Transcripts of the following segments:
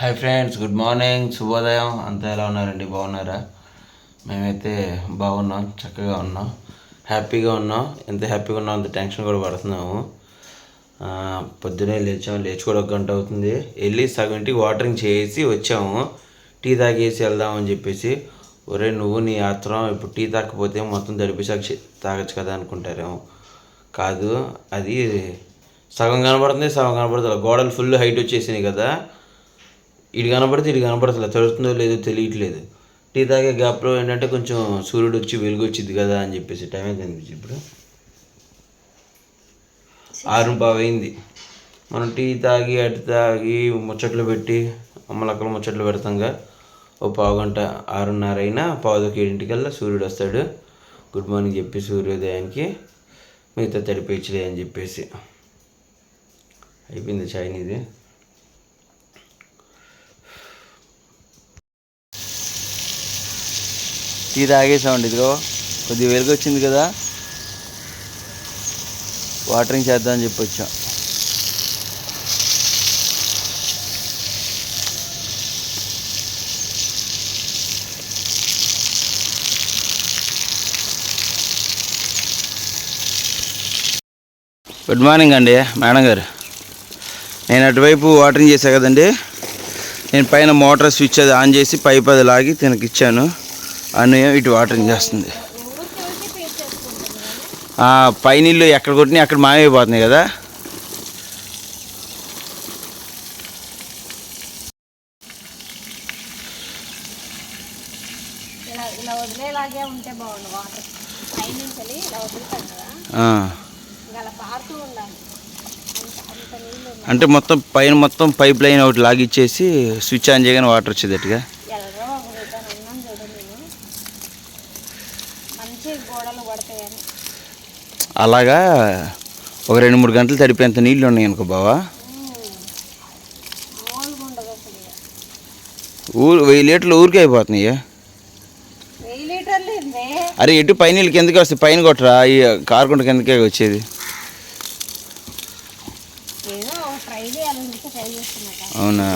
Hi friends good morning శుభోదయం అంతా ఎలా ఉన్నారండి? బాగున్నారా? మేమైతే బాగున్నాం చక్కగా ఉన్నాం. హ్యాపీగా ఉన్నాం. ఎంత హ్యాపీగా ఉన్నాం అంత టెన్షన్ కూడా పడుతున్నాము. పొద్దునే లేచాం లేచి కూడా ఒక గంట అవుతుంది. వెళ్ళి సగం ఇంటికి వాటరింగ్ చేసి వచ్చాము. టీ తాగేసి వెళ్దామని చెప్పేసి ఒరే నువ్వు నీ ఆత్రం ఇప్పుడు టీ తాకపోతే మొత్తం తడిపేసాక తాగొచ్చు కదా అనుకుంటారేమో. కాదు అది సగం కనబడుతుంది సగం కనబడుతుంది. గోడలు ఫుల్ హైట్ వచ్చేసినాయి కదా. ఇటు కనపడితే ఇటు కనబడుతుంది తడుస్తుందో లేదో తెలియట్లేదు. టీ తాగే గ్యాప్లో ఏంటంటే కొంచెం సూర్యుడు వచ్చి వెలుగు వచ్చింది కదా అని చెప్పేసి టైం ఎంత అనిపించింది ఇప్పుడు? ఆరు అయింది మనం టీ తాగి అటు తాగి ముచ్చట్లు పెట్టి అమ్మలక్కలు ముచ్చట్లు పెడతాంగా ఓ పావు గంట ఆరున్నర అయినా పావుదొక ఏడింటికల్లా సూర్యుడు వస్తాడు. గుడ్ మార్నింగ్ చెప్పి సూర్యోదయానికి మిగతా తడిపేయచ్చులే అని చెప్పేసి. అయిపోయింది చాయ్ నీది. టీ తాగేసామండి ఇదిగో. కొద్దిగా వెలుగు వచ్చింది కదా. వాటరింగ్ చేద్దామని చెప్పి వచ్చాం గుడ్ మార్నింగ్ అండి మేడం గారు. నేను అటువైపు వాటరింగ్ చేశాను కదండి. నేను పైన మోటార్ స్విచ్ అది ఆన్ చేసి పైప్ అది లాగి తనకి ఇచ్చాను అన్నయ్య ఇటు వాటరింగ్ చేస్తుంది. ఆ, పై నీళ్ళు ఎక్కడ కొట్టినా అక్కడ మాయమైపోతున్నాయి కదా. అంటే మొత్తం పైన మొత్తం పైప్ లైన్ ఒకటి లాగిచ్చేసి స్విచ్ ఆన్ చేయగానే వాటర్ వచ్చేటట్టుగా ఎలాగో ఒక విధానం ఉన్నాను చూడు నేను మంచి గోడలు పడతాయని అలాగా ఒక రెండు మూడు గంటలు తడిపేంత నీళ్ళు ఉన్నాయి అనుకో బావా. ఊరు వెయ్యి లీటర్లు ఊరికే అయిపోతున్నాయి? అరే ఎటు పై నీళ్ళు కిందకి వస్తాయి పైన కొట్టరా ఈ కారుకుంట కిందకే వచ్చేది. అవునా?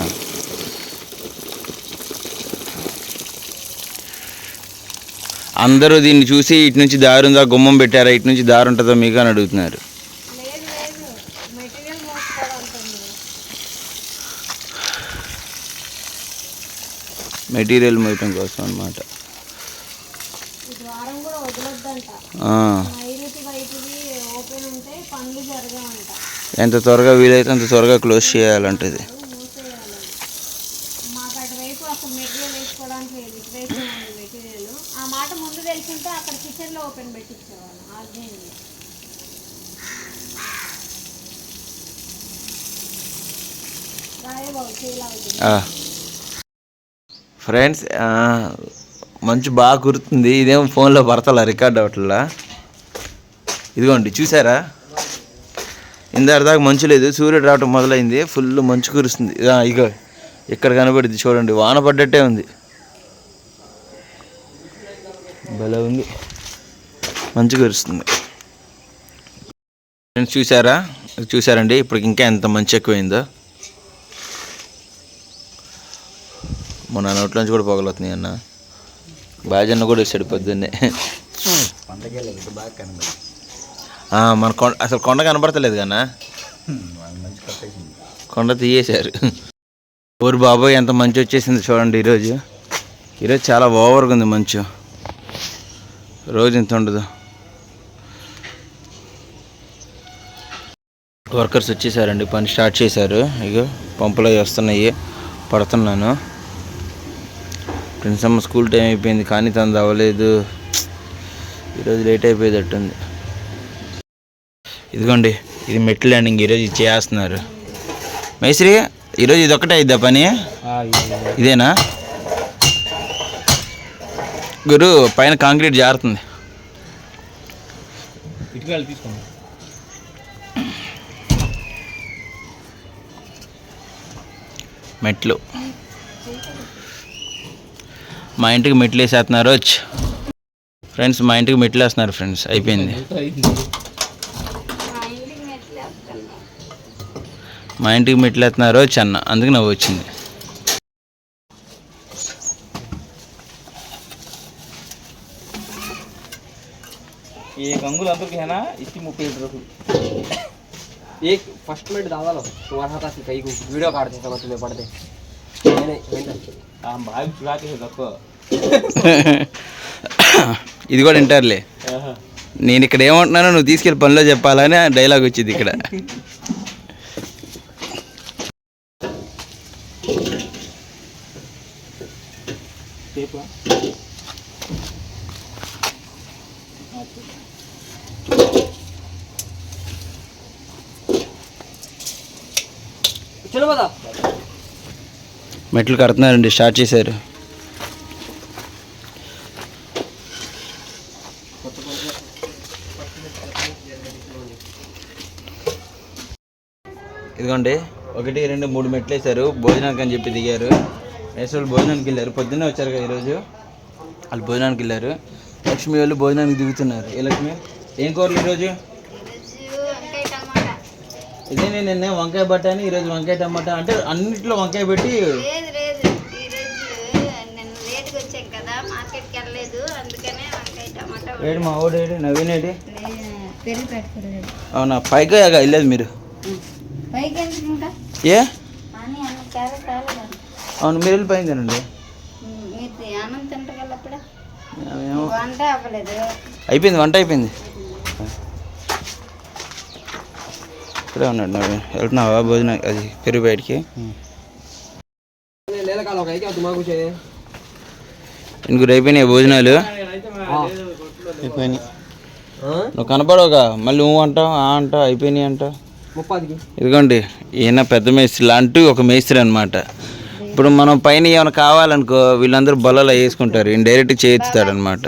అందరూ దీన్ని చూసి ఇటు నుంచి దారి ఉందా గుమ్మం పెట్టారా ఇటు నుంచి దారి ఉంటుందా మీకు అని అడుగుతున్నారు. మెటీరియల్ మోయటం కోసం అనమాట ఎంత త్వరగా వీలైతే అంత త్వరగా క్లోజ్ చేయాలంటది మూసేయాలి మాకు అటువైపు అసలు మెటీరియల్ వేసుకోవడానికి లేదు ఇటువైపు ఉంది మెటీరియల్ ఆ మాట ముందు తెలిసింటే అక్కడ కిచెన్లో ఓపెన్ పెట్టించేవాళ్ళం ఆర్గేన్ ఫ్రెండ్స్ మంచి బాగా కురుతుంది. ఇదేమో ఫోన్లో పడతలా రికార్డ్ అవట్లా ఇదిగోండి చూసారా? ఇందాక దాకా మంచు లేదు సూర్యుడు రావటం మొదలైంది. ఫుల్ మంచు కురుస్తుంది. ఇగో ఇక్కడ కనబడింది చూడండి వాన పడ్డట్టే ఉంది. భలే ఉంది. మంచిగా కురుస్తుంది. ఫ్రెండ్స్ చూసారా? చూసారండి ఇప్పుడు ఇంకా ఎంత మంచి ఎక్కువైందో. మొన్న నోట్లోంచి కూడా పొగలవుతున్నాయి అన్న. బాజన్న కూడా వేసాడు పొద్దున్నే. మన కొండ అసలు కొండ కనబడతలేదు కన్నా. కొండ తీయేశారు. ఊరు బాబోయ్ ఎంత మంచి వచ్చేసింది చూడండి ఈరోజు. ఈరోజు చాలా ఓవర్గా ఉంది మంచు. రోజు ఇంత ఉండదు. వర్కర్స్ వచ్చేసారండి. పని స్టార్ట్ చేశారు. ఇగో పంపులు అవి వస్తున్నాయి. పడుతున్నాను. ఫ్రెండ్స్ అమ్మ స్కూల్ టైం అయిపోయింది. కానీ తను అవ్వలేదు. ఈరోజు లేట్ అయిపోయేటట్టుంది. ఇదిగోండి ఇది మెట్లు ల్యాండింగ్ ఈరోజు ఇది చేస్తున్నారు. మేస్త్రి ఈరోజు ఇది ఒక్కటే అయిద్దా పని? ఇదేనా? గురు పైన కాంక్రీట్ జారుతుంది. మెట్లు. మా ఇంటికి మెట్లు వేసేస్తున్నారు వచ్చి. ఫ్రెండ్స్ మా ఇంటికి మెట్లు వేస్తున్నారు ఫ్రెండ్స్. అయిపోయింది. మా ఇంటికి మెట్లు వేస్తున్నారు అన్న. అందుకు నవ్వు వచ్చింది. ఏ గంగులు అందుకేనా ఇచ్చి ముప్పై एक फर्स्ट मिनट दादा लो तुम्हारे हाथ से कहीं को वीडियो काट देता मैं तुम्हें पढ़ दे नहीं नहीं नहीं हम भाई चुरा के है रखो ఇది కూడా వింటారులే నేను ఇక్కడ ఏమంటున్నానో నువ్వు తీసుకెళ్ళి పనిలో చెప్పాలని డైలాగ్ వచ్చింది ఇక్కడ మెట్లు కడుతున్నారండి స్టార్ట్ చేశారు. ఇదిగోండి ఒకటి రెండు మూడు మెట్లు వేశారు. భోజనానికి అని చెప్పి దిగారు. వేసే వాళ్ళు భోజనానికి వెళ్ళారు. పొద్దున్నే వచ్చారు కదా ఈరోజు? వాళ్ళు భోజనానికి వెళ్ళారు. లక్ష్మి వాళ్ళు భోజనానికి దిగుతున్నారు. ఏ లక్ష్మి? ఏం కోరలు ఈరోజు? ఇదే నేను నిన్న వంకాయ బట్టాని ఈరోజు వంకాయ టమాటా అంటే అన్నిట్లో వంకాయ పెట్టి లేదు లేదు. ఈరోజు నేను లేట్గా వచ్చాం కదా మార్కెట్కి వెళ్ళలేదు. అందుకనే వంకాయ టమాటా ఏడు మా ఓడేడు నవీన్ ఏడి? పెరుగు పెట్టుకోలేదు అవునా పైగా వెళ్ళలేదు మీరు? పైకి ఎందుకు ఇంకా? ఏ? అవును మీరు వెళ్ళి పైన తినండి. మీరు అన్నం తింటగలప్పుడే ఏమో. వంట అవ్వలేదు. అయిపోయింది వంట అయిపోయింది. ఇక్కడే ఉన్నాడు నవీన్ వెళ్తున్నావా భోజనం అది పెరుగు బయటికి? ఇంకొక అయిపోయినాయి భోజనాలు? అయిపోయినాయి. నువ్వు కనపడవుగా. మళ్ళీ నువ్వు అంటావు ఆ అంటావు అయిపోయినాయి అంటావు ఇదిగోండి ఈయన పెద్ద మేస్త్రి అంటూ ఒక మేస్త్రి అనమాట ఇప్పుడు మనం పైన ఏమైనా కావాలనుకో వీళ్ళందరూ బలలో వేసుకుంటారు. ఈయన డైరెక్ట్ చేయిస్తాడు అనమాట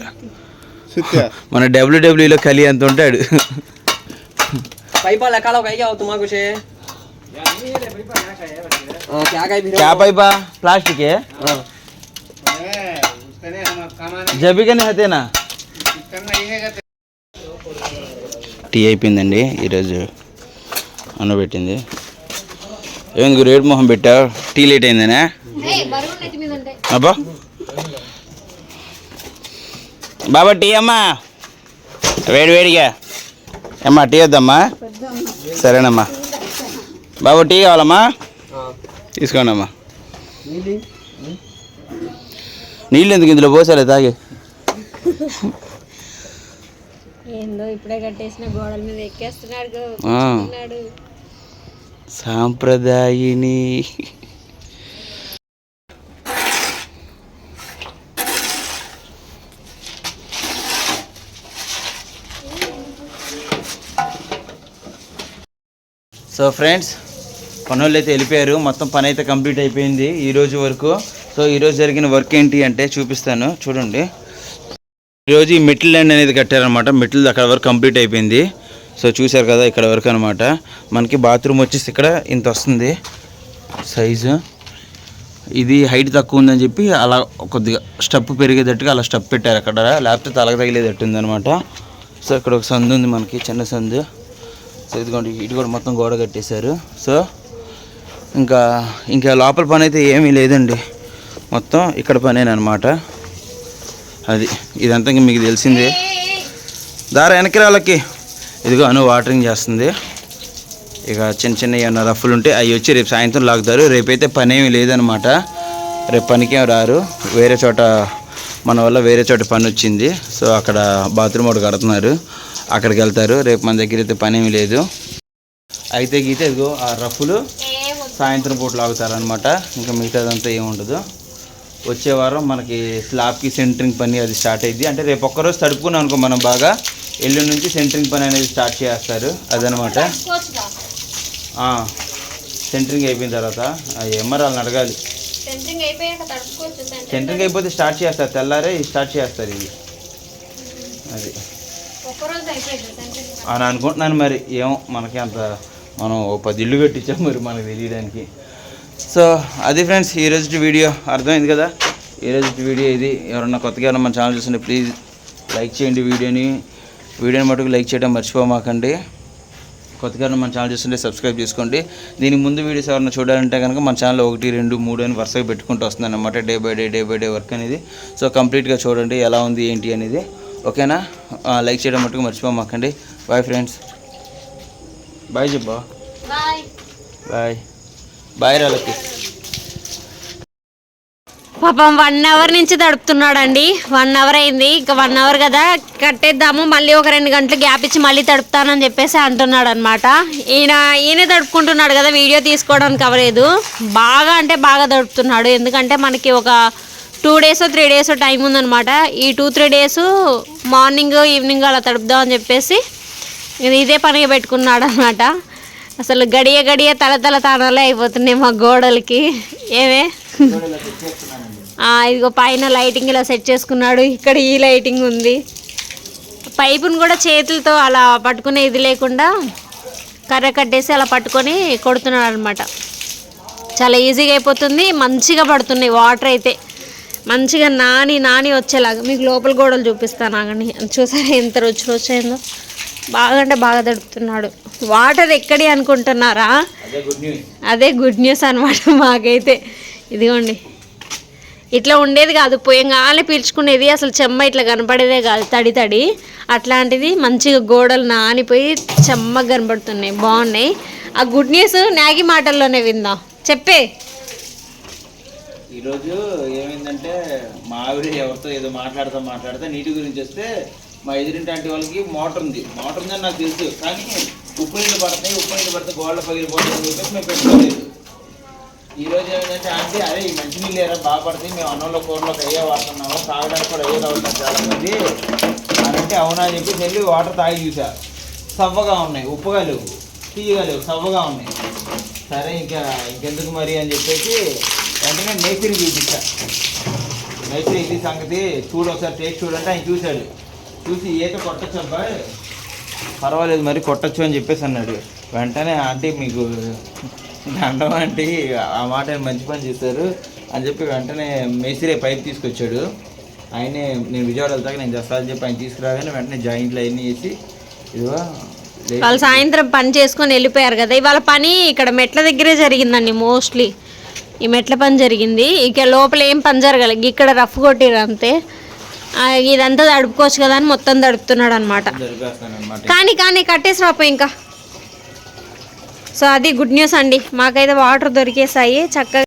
మన డబ్ల్యూడబ్ల్యూలో కలి అంత ఉంటాడు. पाइपा लगा लो कहीं क्या तुम्हारे कुछ है हाँ क्या कहीं भी क्या पाइपा प्लास्टिक है हाँ జబీ కానీ హతేనా టీ అయిపోయిందండి ఈరోజు అన్నబెట్టింది ఏంది రేట్ మొహం పెట్టావు టీ లేట్ అయిందనే బరువు నెత్తి మీద ఉంటాయి అబ్బా బాబా టీ అమ్మా వేడి వేడిగా అమ్మా టీ వద్దమ్మా సరేనమ్మా. బాబు టీ కావాలమ్మా? తీసుకోండి అమ్మా నీళ్ళు? ఎందుకు ఇందులో పోసాలే తాగి? సాంప్రదాయని సాంప్రదాయిని సో ఫ్రెండ్స్ పనులు అయితే వెళ్ళిపోయారు. మొత్తం పని అయితే కంప్లీట్ అయిపోయింది ఈరోజు వరకు. సో ఈరోజు జరిగిన వర్క్ ఏంటి అంటే చూపిస్తాను. చూడండి. ఈరోజు ఈ మెట్ల ల్యాండ్ అనేది కట్టారనమాట మెట్లు అక్కడ వరకు కంప్లీట్ అయిపోయింది. సో చూశారు కదా ఇక్కడ వరకు అనమాట మనకి బాత్రూమ్ వచ్చేసి ఇక్కడ ఇంత వస్తుంది. సైజు. ఇది హైట్ తక్కువ ఉందని చెప్పి అలా కొద్దిగా స్టెప్ పెరిగేటట్టుగా అలా స్టెప్ పెట్టారు అక్కడ. లేకపోతే తలకు తగిలేటట్టు ఉందనమాట సో ఇక్కడ ఒక సందు ఉంది మనకి చిన్న సందు. సో ఇదిగోండి ఇటు కూడా మొత్తం గోడ కట్టేశారు. సో ఇంకా ఇంకా లోపల పని అయితే ఏమీ లేదండి. మొత్తం ఇక్కడ పనేనమాట. అది ఇదంతా ఇంక మీకు తెలిసిందే. దార వెనక్కి రాళ్ళకి ఇదిగో అను వాటరింగ్ చేస్తుంది. ఇక చిన్న చిన్న ఏమైనా రఫ్లు ఉంటే అవి వచ్చి రేపు సాయంత్రం లాగుతారు. రేపైతే పని ఏమీ లేదనమాట. రేపు పనికేం రారు. వేరే చోట మన వల్ల వేరే చోట పని వచ్చింది. సో అక్కడ బాత్రూమ్ ఒకటి కడుతున్నారు. అక్కడికి వెళ్తారు. రేపు మన దగ్గర అయితే పని ఏమీ లేదు. అయితే గీతే ఇదిగో ఆ రఫ్లు సాయంత్రం పూట లాగుతారనమాట ఇంకా మిగతాదంతా ఏమి ఉండదు. వచ్చే వారం మనకి స్లాబ్కి సెంటరింగ్ పని అది స్టార్ట్ అయింది అంటే రేపు ఒక్కరోజు తడుపుకున్నాం అనుకో మనం బాగా ఎల్లుండి నుంచి సెంటరింగ్ పని అనేది స్టార్ట్ చేస్తారు. అదనమాట సెంటరింగ్ అయిపోయిన తర్వాత వాళ్ళని అడగాలి. సెంటరింగ్ అయిపోయాక తడుపుకోవచ్చు సెంటరింగ్ అయిపోతే స్టార్ట్ చేస్తారు తెల్లారే స్టార్ట్ చేస్తారు ఇది. అది. అని అనుకుంటున్నాను మరి. ఏమో మనకి అంత మనం ఓ పది ఇల్లు కట్టించాం మరి మనకు తెలియడానికి. సో అది ఫ్రెండ్స్ ఈ రోజు వీడియో అర్థమైంది కదా? ఈ రోజు వీడియో ఇది. ఎవరన్నా కొత్తగా మన ఛానల్ చూస్తుంటే ప్లీజ్ లైక్ చేయండి వీడియోని. వీడియోని మటుకు లైక్ చేయడం మర్చిపోమాకండి. కొత్తగా మన ఛానల్ చూస్తుంటే సబ్స్క్రైబ్ చేసుకోండి. దీనికి ముందు వీడియోస్ ఎవరైనా చూడాలంటే కనుక మన ఛానల్ ఒకటి రెండు మూడు అని వరుసగా పెట్టుకుంటూ వస్తుంది అనమాట day by day day by day work అనేది సో కంప్లీట్గా చూడండి ఎలా ఉంది ఏంటి అనేది. ఓకేనా? లైక్ చేయడం మట్టుకు మర్చిపోమాకండి. బాయ్ ఫ్రెండ్స్ బాయ్ చెప్పా బాయ్ బాయ్ బాయ్ రాలకి పాపం వన్ అవర్ నుంచి తడుపుతున్నాడండి. వన్ అవర్ అయింది. ఇంకా వన్ అవర్ కదా కట్టేద్దాము. మళ్ళీ ఒక రెండు గంటలు గ్యాప్ ఇచ్చి మళ్ళీ తడుపుతానని చెప్పేసి అంటున్నాడు అనమాట ఈయన ఈయనే తడుపుకుంటున్నాడు కదా వీడియో తీసుకోవడానికి అవ్వలేదు. బాగా అంటే బాగా తడుపుతున్నాడు. ఎందుకంటే మనకి ఒక two days three days time ఉందన్నమాట. ఈ two three days morning evening అలా తడుపుదాం అని చెప్పేసి ఇదే పనిగా పెట్టుకున్నాడు అనమాట అసలు గడియ గడియ తల తల తానాలే అయిపోతున్నాయి మా గోడలకి. ఏమే? ఇదిగో పైన లైటింగ్ ఇలా సెట్ చేసుకున్నాడు. ఇక్కడ ఈ లైటింగ్ ఉంది. పైపును కూడా చేతులతో అలా పట్టుకునే ఇది లేకుండా కర్ర కట్టేసి అలా పట్టుకొని కొడుతున్నాడు అనమాట చాలా ఈజీగా అయిపోతుంది. మంచిగా పడుతున్నాయి. వాటర్ అయితే మంచిగా నాని నాని వచ్చేలాగా. మీకు లోపల గోడలు చూపిస్తాను ఆగండి. చూసారా ఎంత రుచి వచ్చాయిందో బాగా అంటే బాగా తడుపుతున్నాడు. వాటర్ ఎక్కడి అనుకుంటున్నారా? అదే గుడ్ న్యూస్ అదే గుడ్ న్యూస్ అనమాట మాకైతే. ఇదిగోండి. ఇట్లా ఉండేది కాదు పోయంగానే పీల్చుకునేది అసలు చెమ్మ ఇట్లా కనపడేదే కాదు తడి తడి. అట్లాంటిది మంచిగా గోడలు నానిపోయి చెమ్మగా కనపడుతున్నాయి బాగున్నాయి. ఆ గుడ్ న్యూస్ నాగి మాటల్లోనే విందాం. చెప్పే. ఈరోజు ఏమైందంటే మా ఆవిడ ఎవరితో ఏదో మాట్లాడుతూ మాట్లాడితే నీటి గురించి వస్తే మా ఎదురింటి అంటే వాళ్ళకి మోటార్ ఉంది. మోటార్ ఉందని నాకు తెలుసు. కానీ ఉప్పు నీళ్ళు పడతాయి ఉప్పు నీళ్ళు పడితే గోడలు పగిలిపోతాయి అని చెప్పేసి మేము పెట్టుకోలేదు. ఈరోజు ఏంటంటే ఏమైందంటే ఆంటీ అరే ఈ మంచి నీళ్ళు ఏరా బాగా పడతాయి. మేము అన్నంలో కూరలోకి అయ్యే వాడుతున్నాము. తాగడానికి కూడా అయ్యే తాగుతాం చాలామంది. అని అంటే అవునా అని చెప్పి వెళ్ళి వాటర్ తాగి చూసా. సవ్వగా ఉన్నాయి. ఉప్పుగా లేవు. తీయగా లేవు. సవ్వగా ఉన్నాయి. సరే ఇంకా ఇంకెందుకు మరి అని చెప్పేసి వెంటనే మేస్త్రి చూపించా. మేస్త్రి ఇది సంగతి? చూడు ఒకసారి టేస్ట్ చూడంటే ఆయన చూశాడు. చూసి ఈత కొట్టచ్చు అబ్బాయి పర్వాలేదు మరి కొట్టచ్చు అని చెప్పేసి అన్నాడు. వెంటనే ఆంటీ మీకు దండం ఆంటీ ఆ మాట మంచి పని చేశారు అని చెప్పి వెంటనే మేస్త్రి పైప్ తీసుకొచ్చాడు. ఆయనే నేను విజయవాడ వెళ్తాక నేను చేస్తా అని చెప్పి ఆయన తీసుకురాగానే వెంటనే జాయింట్లు అవన్నీ వేసి ఇదిగో వాళ్ళు సాయంత్రం పని చేసుకొని వెళ్ళిపోయారు కదా. ఇవాళ పని ఇక్కడ మెట్ల దగ్గరే జరిగిందండి మోస్ట్లీ. ఈ మెట్ల పని జరిగింది. ఇక లోపల ఏం పని జరగలేదు. ఇక్కడ రఫ్ కొట్టిరు అంతే. ఇదంతా తడుపుకోవచ్చు కదా అని మొత్తం తడుపుతున్నాడు అనమాట కానీ కానీ కట్టేసి రాపో ఇంకా. సో అది గుడ్ న్యూస్ అండి. మాకైతే వాటర్ దొరికేసాయి. చక్కగా